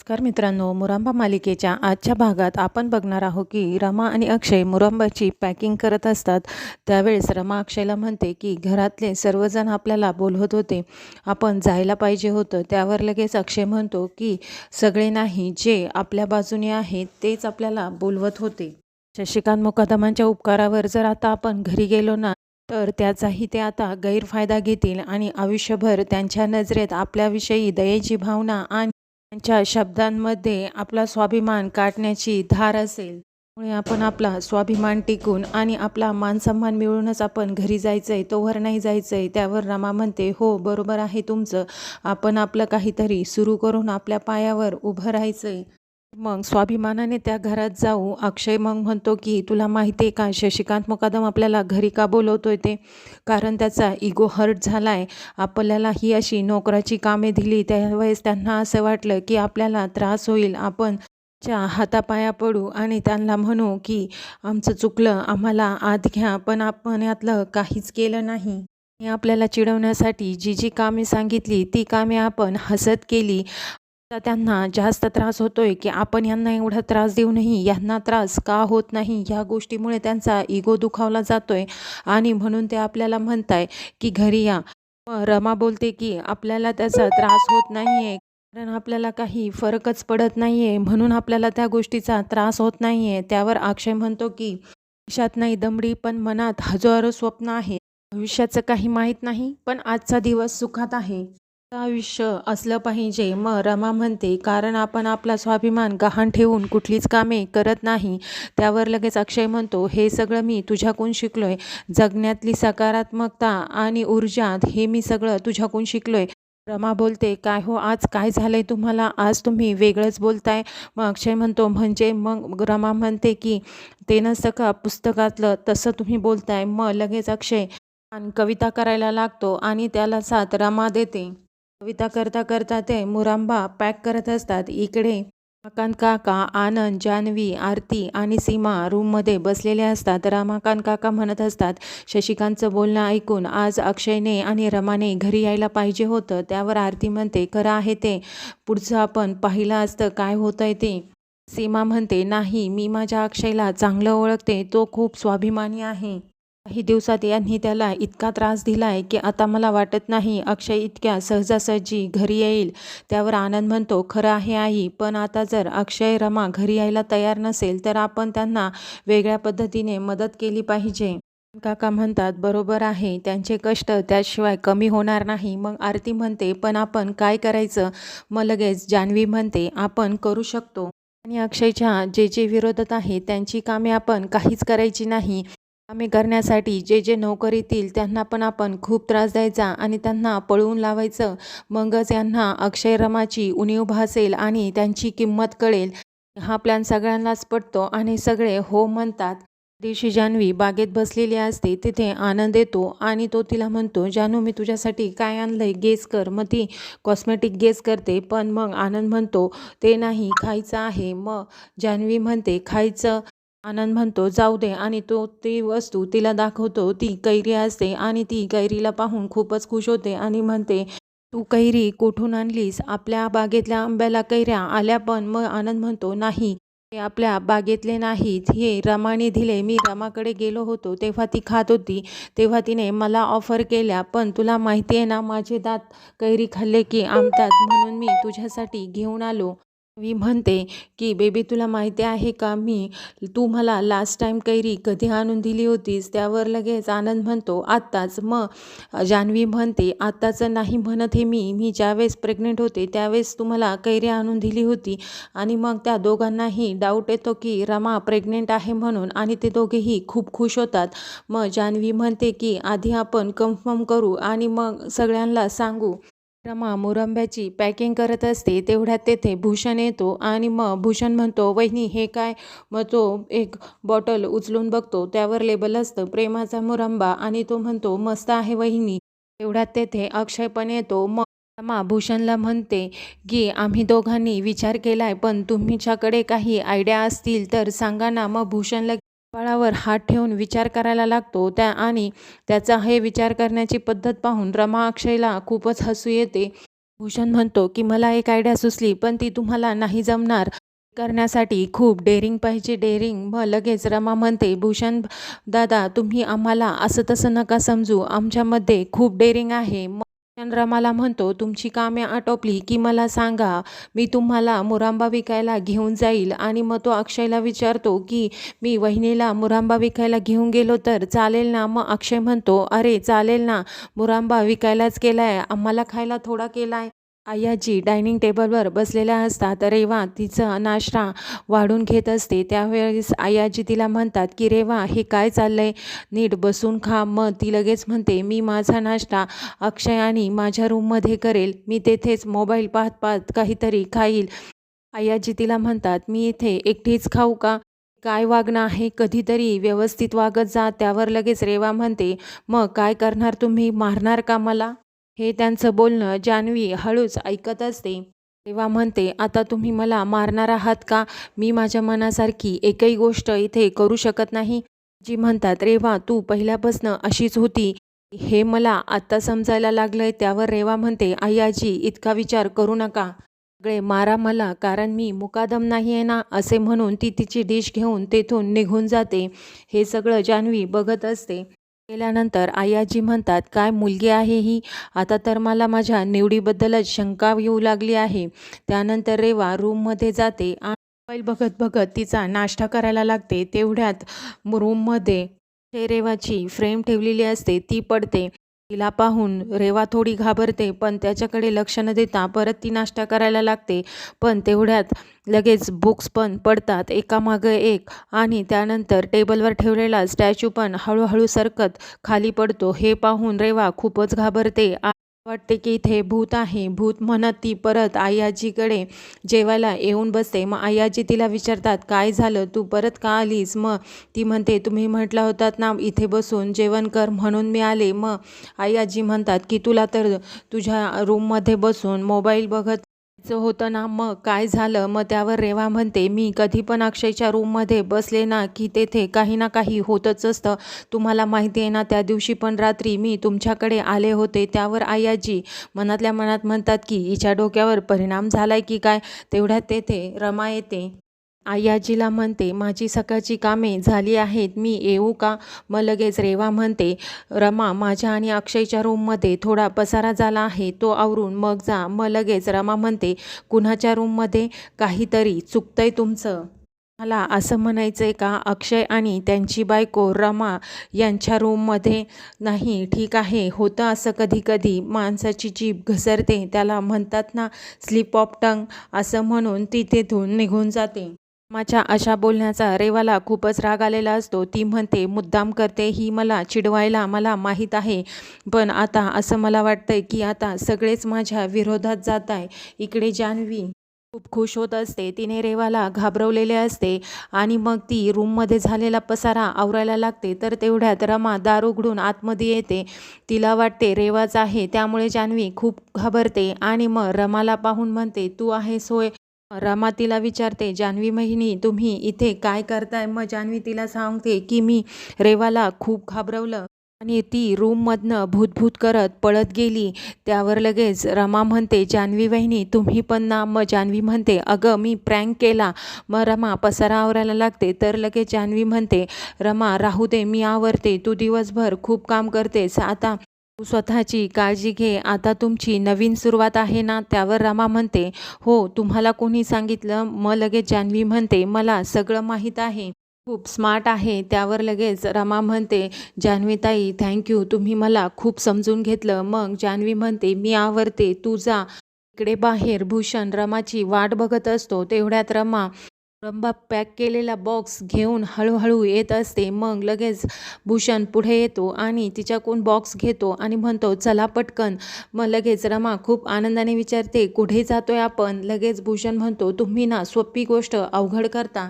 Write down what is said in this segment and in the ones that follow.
नमस्कार मित्रांनो मुरांबा मालिकेच्या आजच्या भागात आपण बघणार आहोत की रमा आणि अक्षय मुरांबाची पॅकिंग करत असतात. त्यावेळेस रमा अक्षयला म्हणते की घरातले सर्वजण आपल्याला बोलवत होते. आपण जायला पाहिजे होतं. त्यावर लगेच अक्षय म्हणतो की सगळे नाही जे आपल्या बाजूने आहेत तेच आपल्याला बोलवत होते. शशिकांत मुकादमांच्या उपकारावर जर आता आपण घरी गेलो ना तर त्याचाही ते आता गैरफायदा घेतील आणि आयुष्यभर त्यांच्या नजरेत आपल्याविषयी दयेची भावना आणि त्यांच्या शब्दांमध्ये आपला स्वाभिमान काढण्याची धार असेल. त्यामुळे आपण आपला स्वाभिमान टिकून आणि आपला मानसन्मान मिळूनच आपण घरी जायचं आहे तोवर नाही जायचं आहे त्यावर रमा म्हणते हो बरोबर आहे तुमचं. आपण आपलं काहीतरी सुरू करून आपल्या पायावर उभं राहायचं आहे मग स्वाभिमानाने त्या घरात जाऊ. अक्षय मग म्हणतो की तुला माहिती आहे का शशिकांत मुकादम आपल्याला घरी का बोलवतोय ते? कारण त्याचा इगो हर्ट झाला आहे आपल्याला ही अशी नोकराची कामे दिली. त्यावेळेस त्यांना असं वाटलं की आपल्याला त्रास होईल. आपण च्या हातापाया पडू आणि त्यांना म्हणू की आमचं चुकलं. आम्हाला आत घ्या. पण आपण यातलं काहीच केलं नाही. आपल्याला चिडवण्यासाठी जी जी कामे सांगितली ती कामे आपण हसत केली. तर त्यांना जास्त त्रास होतोय की आपण यांना एवढा त्रास देऊनही यांना त्रास का होत नाही ह्या गोष्टीमुळे त्यांचा इगो दुखावला जातोय. आणि म्हणून ते आपल्याला म्हणताय की घरी या. रमा बोलते की आपल्याला त्याचा त्रास होत नाही आहे कारण आपल्याला काही फरकच पडत नाही आहे म्हणून आपल्याला त्या गोष्टीचा त्रास होत नाही आहे त्यावर अक्षय म्हणतो की आयुष्यात नाही दमडी पण मनात हजारो स्वप्न आहे. भविष्याचं काही माहीत नाही पण आजचा दिवस सुखात आहे. आयुष्य असलं पाहिजे. मग रमा म्हणते कारण आपण आपला स्वाभिमान गहाण ठेवून कुठलीच कामे करत नाही. त्यावर लगेच अक्षय म्हणतो हे सगळं मी तुझ्याकडून शिकलोय. जगण्यातली सकारात्मकता आणि ऊर्जा हे मी सगळं तुझ्याकडून शिकलोय. रमा बोलते काय हो आज काय झालंय तुम्हाला? आज तुम्ही वेगळंच बोलताय. मग अक्षय म्हणतो म्हणजे? मग रमा म्हणते की ते नसतं का पुस्तकातलं तसं तुम्ही बोलताय? मग लगेच अक्षय कविता करायला लागतो आणि त्याला साथ रमा देते. कविता करता करता ते मुरांबा पॅक करत असतात. इकडे रमाकांत काका आनंद जान्हवी आरती आणि सीमा रूममध्ये बसलेले असतात. रमाकांत काका म्हणत असतात शशिकांतचं बोलणं ऐकून आज अक्षयने आणि रमाने घरी यायला पाहिजे होतं. त्यावर आरती म्हणते खरं आहे ते. पुढचं आपण पाहिलं असतं. काय होतंय ते? सीमा म्हणते नाही मी माझ्या अक्षयला चांगलं ओळखते. तो खूप स्वाभिमानी आहे. काही दिवसात यांनी त्याला इतका त्रास दिला आहे की आता मला वाटत नाही अक्षय इतक्या सहजासहजी घरी येईल. त्यावर आनंद म्हणतो खरं आहे आई पण आता जर अक्षय रमा घरी यायला तयार नसेल तर आपण त्यांना वेगळ्या पद्धतीने मदत केली पाहिजे. काका म्हणतात बरोबर आहे त्यांचे कष्ट त्याशिवाय कमी होणार नाही. मग आरती म्हणते पण आपण काय करायचं? मग लगेच जान्हवी म्हणते आपण करू शकतो. आणि अक्षयच्या जे जे विरोधात आहे त्यांची कामे आपण काहीच करायची नाही. कामे करण्यासाठी जे जे नोकरीतील येतील त्यांना पण आपण खूप त्रास द्यायचा आणि त्यांना पळवून लावायचं. मगच यांना अक्षय रमाची उणीव भासेल आणि त्यांची किंमत कळेल. हा प्लॅन सगळ्यांनाच पटतो आणि सगळे हो म्हणतात. दिवशी जान्हवी बागेत बसलेली असते. तिथे आनंद येतो आणि तो तिला म्हणतो जानू मी तुझ्यासाठी काय आणलंय? गेस कर. मग ती कॉस्मेटिक गेस करते. पण मग आनंद म्हणतो ते नाही खायचं आहे. मग जान्हवी म्हणते खायचं आनंद म्हणतो जाऊ दे. आणि तो ती वस्तू तिला दाखवतो ती कैरी असते आणि ती कैरीला पाहून खूपच खुश होते आणि म्हणते तू कैरी कुठून आणलीस? आपल्या बागेतल्या आंब्याला कैऱ्या आल्या पण मग आनंद म्हणतो नाही हे आपल्या बागेतले नाहीत. हे रमाने दिले. मी रमाकडे गेलो होतो. तेव्हा ती खात होती. तेव्हा तिने मला ऑफर केल्या पण तुला माहिती आहे ना माझे दात कैरी खाल्ले की आमतात म्हणून मी तुझ्यासाठी घेऊन आलो. मी म्हणते की बेबी तुला माहिती आहे का? मी तू मला लास्ट टाईम कैरी कधी आणून दिली होतीस? त्यावर लगेच आनंद म्हणतो आत्ताच. मग जान्हवी म्हणते आत्ताचं नाही म्हणत हे मी. मी ज्यावेळेस प्रेग्नेंट होते त्यावेळेस तुम्हाला कैरी आणून दिली होती. आणि मग त्या दोघांनाही डाऊट येतो की रमा प्रेग्नेंट आहे म्हणून. आणि ते दोघेही खूप खुश होतात. मग जान्हवी म्हणते की आधी आपण कन्फर्म करू आणि मग सगळ्यांना सांगू. रमा मुरंब्याची पॅकिंग करत असते तेवढ्यात तेथे भूषण येतो आणि मग भूषण म्हणतो वहिनी हे काय मग तो एक बॉटल उचलून बघतो त्यावर लेबल असतं प्रेमाचा मुरंबा. आणि तो म्हणतो मस्त आहे वहिनी. तेवढ्यात तेथे अक्षय पण येतो मग रमा भूषणला म्हणते की आम्ही दोघांनी विचार केलाय पण तुमच्याकडे काही आयडिया असतील तर सांगा ना. मग भूषणला कपाळावर हात ठेवून विचार करायला लागतो. त्या आणि त्याचा हे विचार करण्याची पद्धत पाहून रमा अक्षयला खूपच हसू येते. भूषण म्हणतो की मला एक आयडिया सुचली पण ती तुम्हाला नाही जमणार. करण्यासाठी खूप डेअरिंग पाहिजे डेअरिंग मग लगेच रमा म्हणते भूषण दादा तुम्ही आम्हाला असं तसं नका समजू. आमच्यामध्ये खूप डेअरिंग आहे. चंद्रमाला म्हणतो तुमची कामे आटोपली की मला सांगा मी तुम्हाला मुरांबा विकायला घेऊन जाईल. आणि मग तो अक्षयला विचारतो की मी वहिनीला मुरांबा विकायला घेऊन गेलो तर चालेल ना? मग अक्षय म्हणतो अरे चालेल ना. मुरांबा विकायलाच केला आहे आम्हाला खायला थोडा केला आहे आयाजी डायनिंग टेबलवर बसलेल्या असतात. रेवा तिचं नाश्ता वाढून घेत असते. त्यावेळेस आयाजी तिला म्हणतात की रेवा हे काय चाललंय? नीट बसून खा. मग ती लगेच म्हणते मी माझा नाश्ता अक्षय आणि माझ्या रूममध्ये करेल. मी तेथेच मोबाईल पाहत पाहत काहीतरी खाईल. आयाजी तिला म्हणतात मी इथे एकटीच खाऊ का? काय वागणं आहे? कधीतरी व्यवस्थित वागत जा. त्यावर लगेच रेवा म्हणते मग काय करणार तुम्ही? मारणार का मला? हे त्यांचं बोलणं जान्हवी हळूच ऐकत असते. तेव्हा म्हणते आता तुम्ही मला मारणार आहात का? मी माझ्या मनासारखी एकही गोष्ट इथे करू शकत नाही. जी म्हणतात रेवा तू पहिल्यापासनं अशीच होती. हे मला आत्ता समजायला लागलंय. त्यावर रेवा म्हणते आई आजी इतका विचार करू नका. सगळे मारा मला कारण मी मुकादम नाही आहे ना? असे म्हणून ती तिची डिश घेऊन तेथून निघून जाते. हे सगळं जान्हवी बघत असते. केल्यानंतर आयाजी म्हणतात काय मुलगी आहे ही? आता तर मला माझ्या निवडीबद्दलच शंका येऊ लागली आहे. त्यानंतर रेवा रूममध्ये जाते आणि मोबाईल बघत बघत तिचा नाश्ता करायला लागते. तेवढ्यात रूममध्ये रेवाची फ्रेम ठेवलेली असते. ती पडते. तिला पाहून रेवा थोडी घाबरते पण त्याच्याकडे लक्ष न देता परत ती नाश्ता करायला लागते. पण तेवढ्यात लगेच बुक्स पण पडतात एकामागं एक. आणि त्यानंतर टेबलवर ठेवलेला स्टॅच्यू पण हळूहळू सरकत खाली पडतो. हे पाहून रेवा खूपच घाबरते वाटते की इथे भूत आहे. भूत म्हणत ती परत आई आजीकडे जेवायला येऊन बसते. मग आई आजी तिला विचारतात काय झालं? तू परत का आलीस? मग ती म्हणते तुम्ही म्हटला होतात ना इथे बसून जेवण कर म्हणून मी आले. मग आई आजी म्हणतात की तुला तर तुझ्या रूममध्ये बसून मोबाईल बघत होतं ना मग काय झालं? मग त्यावर रेवा म्हणते मी कधी पण अक्षयच्या रूममध्ये बसले ना की तेथे काही ना काही होतच असतं. तुम्हाला माहिती आहे ना त्या दिवशी पण रात्री मी तुमच्याकडे आले होते. त्यावर आयाजी मनातल्या मनात म्हणतात की हिच्या डोक्यावर परिणाम झालाय की काय? तेवढ्यात तेथे रमा येते. आई आजीला म्हणते माझी सकाळची कामे झाली आहेत मी येऊ का? मग लगेच रेवा म्हणते रमा माझ्या आणि अक्षयच्या रूममध्ये थोडा पसारा झाला आहे तो आवरून मग जा. मग लगेच रमा म्हणते कुणाच्या रूममध्ये काहीतरी चुकतंय तुमचं. मला असं म्हणायचं आहे का अक्षय आणि त्यांची बायको रमा यांच्या रूममध्ये नाही ठीक आहे होतं असं कधी कधी माणसाची जीभ घसरते त्याला म्हणतात ना स्लिप ऑफ टंग असं म्हणून ती तेथून निघून जाते. माझ्या अशा बोलण्याचा रेवाला खूपच राग आलेला असतो. ती म्हणते मुद्दाम करते ही मला चिडवायला मला माहीत आहे. पण आता असं मला वाटतंय की आता सगळेच माझ्या विरोधात जात आहे इकडे जान्हवी खूप खुश होत असते. तिने रेवाला घाबरवलेले असते आणि मग ती रूममध्ये झालेला पसारा आवरायला लागते. तर तेवढ्यात रमा दार उघडून आतमध्ये येते. तिला वाटते रेवाच आहे. त्यामुळे जान्हवी खूप घाबरते आणि मग रमाला पाहून म्हणते तू आहेस होय. रमा तिला विचारते जान्हवी महिनी तुम्ही इथे काय करताय? मग जान्हवी तिला सांगते की मी रेवाला खूप घाबरवलं आणि ती रूममधनं भूतभूत करत पळत गेली. त्यावर लगेच रमा म्हणते जान्हवी वहिनी तुम्ही पण ना. मग जान्हवी म्हणते अगं मी प्रँक केला. मग रमा पसारा आवरायला लागते. तर लगेच जान्हवी म्हणते रमा राहू दे मी आवरते. तू दिवसभर खूप काम करतेस. आता स्वतःची काळजी घे. आता तुमची नवीन सुरुवात आहे ना? त्यावर रमा म्हणते हो तुम्हाला कोणी सांगितलं? मग लगेच जान्हवी म्हणते मला सगळं माहीत आहे. खूप स्मार्ट आहे. त्यावर लगेच रमा म्हणते जान्हवीताई थँक्यू तुम्ही मला खूप समजून घेतलं. मग जान्हवी म्हणते मी आवरते. तू जा. इकडे बाहेर भूषण रमाची वाट बघत असतो. तेवढ्यात रमा रंबा पॅक केलेला बॉक्स घेऊन हळूहळू येत असते. मग लगेच भूषण पुढे येतो आणि तिच्याकडून बॉक्स घेतो आणि म्हणतो चला पटकन. मग लगेच रमा खूप आनंदाने विचारते कुठे जातोय आपण? लगेच भूषण म्हणतो तुम्ही ना सोपी गोष्ट अवघड करता.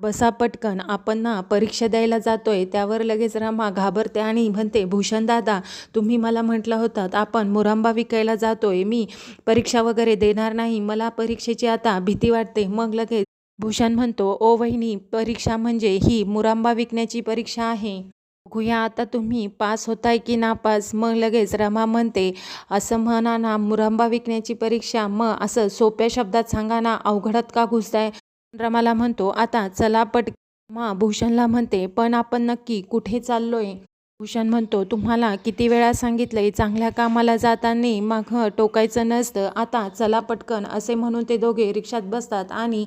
बसा पटकन आपण ना परीक्षा द्यायला जातोय. त्यावर लगेच रमा घाबरते आणि म्हणते भूषण दादा तुम्ही मला म्हटलं होतात आपण मुरांबा विकायला जातोय. मी परीक्षा वगैरे देणार नाही. मला परीक्षेची आता भीती वाटते. मग लगेच भूषण म्हणतो ओ वहिनी परीक्षा म्हणजे ही मुरांबा विकण्याची परीक्षा आहे. बघूया आता तुम्ही पास होताय की नापास मग लगेच रमा म्हणते असं म्हणा ना मुरांबा विकण्याची परीक्षा मग असं सोप्या शब्दात सांगा ना अवघडात का घुसताय? रमाला म्हणतो आता चला पट मा भूषणला म्हणते पण आपण नक्की कुठे चाललोय? भूषण म्हणतो तुम्हाला किती वेळा सांगितलंय चांगल्या कामाला जाताना मग टोकायचं नसतं. आता चला पटकन असे म्हणून ते दोघे रिक्षात बसतात आणि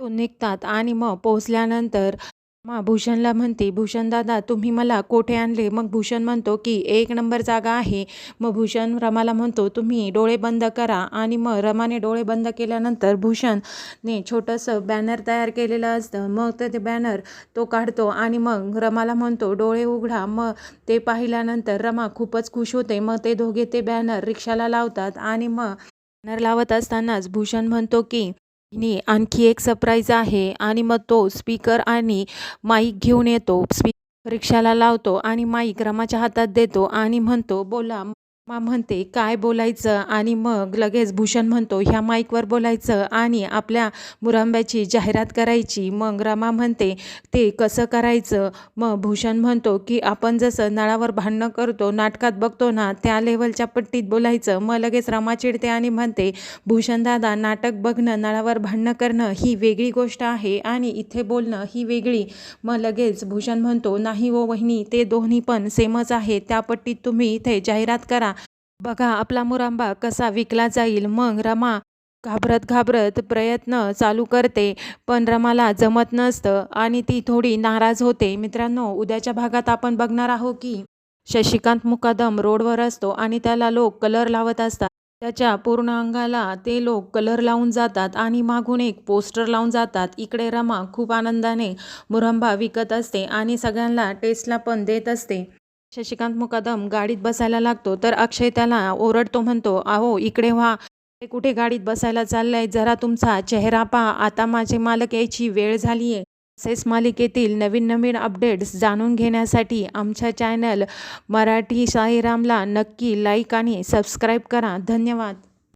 निघतात आणि मग पोहोचल्यानंतर मा भूषणला म्हणते भूषण दादा तुम्ही मला कोठे आणले? मग भूषण म्हणतो की एक नंबर जागा आहे. मग भूषण रमाला म्हणतो तुम्ही डोळे बंद करा. आणि मग रमाने डोळे बंद केल्यानंतर भूषणने छोटंसं बॅनर तयार केलेलं असतं. मग तर ते बॅनर तो काढतो आणि मग रमाला म्हणतो डोळे उघडा. मग ते पाहिल्यानंतर रमा खूपच खुश होते. मग ते दोघे ते बॅनर रिक्षाला लावतात आणि मग बॅनर लावत असतानाच भूषण म्हणतो की आणखी एक सरप्राईज आहे आणि मग तो स्पीकर आणि माईक घेऊन येतो. स्पीकर रिक्षाला लावतो आणि माईक रमाच्या हातात देतो आणि म्हणतो बोला मा म्हणते काय बोलायचं? आणि मग लगेच भूषण म्हणतो ह्या माईकवर बोलायचं आणि आपल्या मुरंब्याची जाहिरात करायची. मग रमा म्हणते ते कसं करायचं? मग भूषण म्हणतो की आपण जसं नळावर भांडणं करतो नाटकात बघतो ना त्या लेवलच्या पट्टीत बोलायचं. मग लगेच रमा चिडते आणि म्हणते भूषण दादा नाटक बघणं नळावर भांडणं करणं ही वेगळी गोष्ट आहे आणि इथे बोलणं ही वेगळी. मग लगेच भूषण म्हणतो नाही वो वहिनी ते दोन्ही पण सेमच आहे. त्या पट्टीत तुम्ही इथे जाहिरात करा बघा आपला मुरांबा कसा विकला जाईल. मग रमा घाबरत घाबरत प्रयत्न चालू करते पण रमाला जमत नसतं आणि ती थोडी नाराज होते. मित्रांनो उद्याच्या भागात आपण बघणार आहोत की शशिकांत मुकादम रोडवर असतो आणि त्याला लोक कलर लावत असतात. त्याच्या पूर्ण अंगाला ते लोक कलर लावून जातात आणि मागून एक पोस्टर लावून जातात. इकडे रमा खूप आनंदाने मुरंबा विकत असते आणि सगळ्यांना टेस्टला पण देत असते. शशिकांत मुकादम गाडीत बसायला लागतो तर अक्षय त्याला ओरडतो म्हणतो अहो इकडे व्हा. ते कुठे गाडीत बसायला चाललंय? जरा तुमचा चेहरा पहा. आता माझे मालक यायची वेळ झाली आहे तसेच मालिकेतील नवीन नवीन अपडेट्स जाणून घेण्यासाठी आमच्या चॅनल मराठी साईरामला नक्की लाईक आणि सबस्क्राईब करा. धन्यवाद.